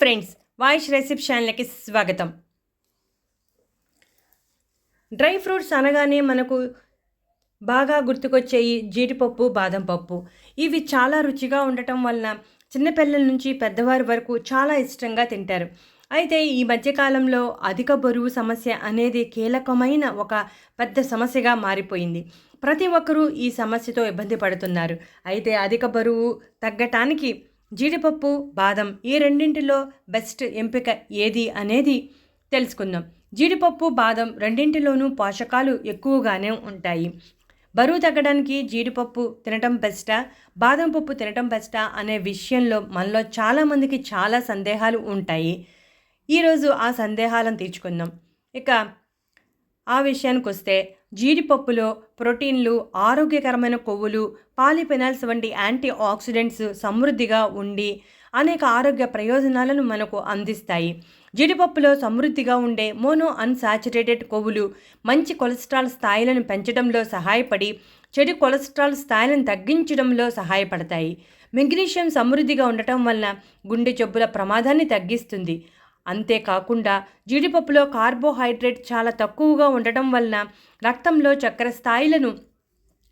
Friends voice రెసిప్ ఛానల్కి స్వాగతం. Dry fruits అనగానే మనకు బాగా గుర్తుకొచ్చేయి జీడిపప్పు బాదం పప్పు. ఇవి చాలా రుచిగా ఉండటం వలన చిన్నపిల్లల నుంచి పెద్దవారి వరకు చాలా ఇష్టంగా తింటారు. అయితే ఈ మధ్యకాలంలో అధిక బరువు సమస్య అనేది కీలకమైన ఒక పెద్ద సమస్యగా మారిపోయింది. ప్రతి ఒక్కరూ ఈ సమస్యతో ఇబ్బంది పడుతున్నారు. అయితే అధిక బరువు తగ్గటానికి జీడిపప్పు బాదం ఈ రెండింటిలో బెస్ట్ ఎంపిక ఏది అనేది తెలుసుకుందాం. జీడిపప్పు బాదం రెండింటిలోనూ పోషకాలు ఎక్కువగానే ఉంటాయి. బరువు తగ్గడానికి జీడిపప్పు తినటం బెస్టా? బాదం పప్పు తినటం బెస్టా? అనే విషయంలో మనలో చాలామందికి చాలా సందేహాలు ఉంటాయి. ఈరోజు ఆ సందేహాలను తీర్చుకుందాం. ఇక ఆ విషయానికి వస్తే జీడిపప్పులో ప్రోటీన్లు ఆరోగ్యకరమైన కొవ్వులు పాలిఫెనాల్స్ వంటి యాంటీ ఆక్సిడెంట్స్ సమృద్ధిగా ఉండి అనేక ఆరోగ్య ప్రయోజనాలను మనకు అందిస్తాయి. జీడిపప్పులో సమృద్ధిగా ఉండే మోనో అన్సాచురేటెడ్ కొవ్వులు మంచి కొలెస్ట్రాల్ స్థాయిలను పెంచడంలో సహాయపడి చెడు కొలెస్ట్రాల్ స్థాయిలను తగ్గించడంలో సహాయపడతాయి. మెగ్నీషియం సమృద్ధిగా ఉండటం వలన గుండె జబ్బుల ప్రమాదాన్ని తగ్గిస్తుంది. అంతేకాకుండా జీడిపప్పులో కార్బోహైడ్రేట్ చాలా తక్కువగా ఉండటం వలన రక్తంలో చక్కెర స్థాయిలను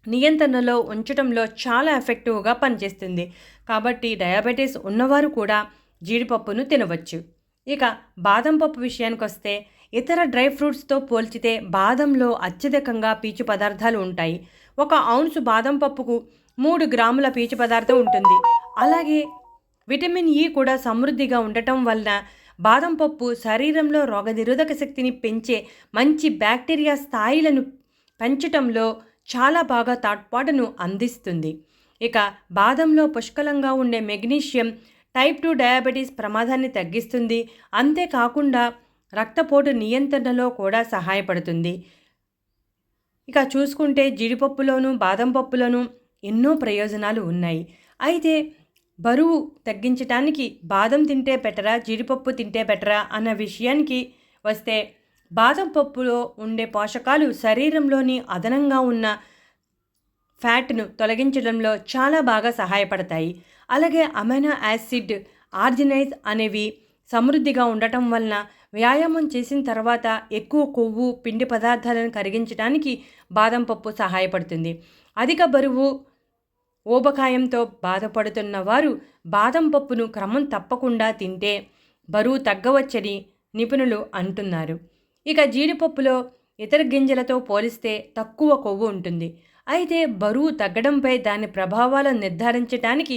నియంత్రణలో ఉంచడంలో చాలా ఎఫెక్టివ్గా పనిచేస్తుంది. కాబట్టి డయాబెటీస్ ఉన్నవారు కూడా జీడిపప్పును తినవచ్చు. ఇక బాదం పప్పు విషయానికి వస్తే ఇతర డ్రై ఫ్రూట్స్తో పోల్చితే బాదంలో అత్యధికంగా పీచు పదార్థాలు ఉంటాయి. ఒక ఔన్సు బాదం పప్పుకు మూడు గ్రాముల పీచు పదార్థం ఉంటుంది. అలాగే విటమిన్ ఈ కూడా సమృద్ధిగా ఉండటం వలన బాదం పప్పు శరీరంలో రోగనిరోధక శక్తిని పెంచే మంచి బ్యాక్టీరియా స్థాయిలను పెంచటంలో చాలా బాగా తాట్పాటును అందిస్తుంది. ఇక బాదంలో పుష్కలంగా ఉండే మెగ్నీషియం టైప్ టూ డయాబెటీస్ ప్రమాదాన్ని తగ్గిస్తుంది. అంతేకాకుండా రక్తపోటు నియంత్రణలో కూడా సహాయపడుతుంది. ఇక చూసుకుంటే జీడిపప్పులోను బాదం పప్పులోను ఎన్నో ప్రయోజనాలు ఉన్నాయి. అయితే బరువు తగ్గించటానికి బాదం తింటే బెటరా జీడిపప్పు తింటే బెటరా అన్న విషయానికి వస్తే బాదం పప్పులో ఉండే పోషకాలు శరీరంలోని అదనంగా ఉన్న ఫ్యాట్ను తొలగించడంలో చాలా బాగా సహాయపడతాయి. అలాగే అమైనో యాసిడ్ ఆర్జినైజ్ అనేవి సమృద్ధిగా ఉండటం వలన వ్యాయామం చేసిన తర్వాత ఎక్కువ కొవ్వు పిండి పదార్థాలను కరిగించడానికి బాదం పప్పు సహాయపడుతుంది. అధిక బరువు ఊబకాయంతో బాధపడుతున్న వారు బాదం పప్పును క్రమం తప్పకుండా తింటే బరువు తగ్గవచ్చని నిపుణులు అంటున్నారు. ఇక జీడిపప్పులో ఇతర గింజలతో పోలిస్తే తక్కువ కొవ్వు ఉంటుంది. అయితే బరువు తగ్గడంపై దాని ప్రభావాలను నిర్ధారించడానికి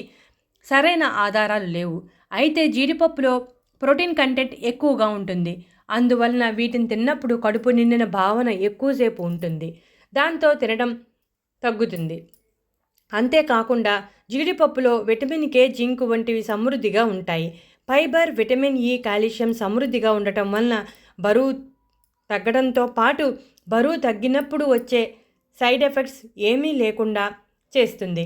సరైన ఆధారాలు లేవు. అయితే జీడిపప్పులో ప్రోటీన్ కంటెంట్ ఎక్కువగా ఉంటుంది. అందువలన వీటిని తిన్నప్పుడు కడుపు నిండిన భావన ఎక్కువసేపు ఉంటుంది. దాంతో తినడం తగ్గుతుంది. అంతేకాకుండా జీడిపప్పులో విటమిన్ కే జింక్ వంటివి సమృద్ధిగా ఉంటాయి. ఫైబర్ విటమిన్ ఈ కాల్షియం సమృద్ధిగా ఉండటం వలన బరువు తగ్గడంతో పాటు బరువు తగ్గినప్పుడు వచ్చే సైడ్ ఎఫెక్ట్స్ ఏమీ లేకుండా చేస్తుంది.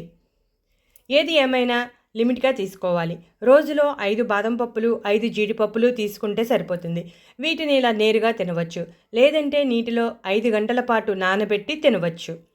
ఏది ఏమైనా లిమిట్గా తీసుకోవాలి. రోజులో ఐదు బాదం పప్పులు ఐదు జీడిపప్పులు తీసుకుంటే సరిపోతుంది. వీటిని ఇలా నేరుగా తినవచ్చు. లేదంటే నీటిలో ఐదు గంటల పాటు నానబెట్టి తినవచ్చు.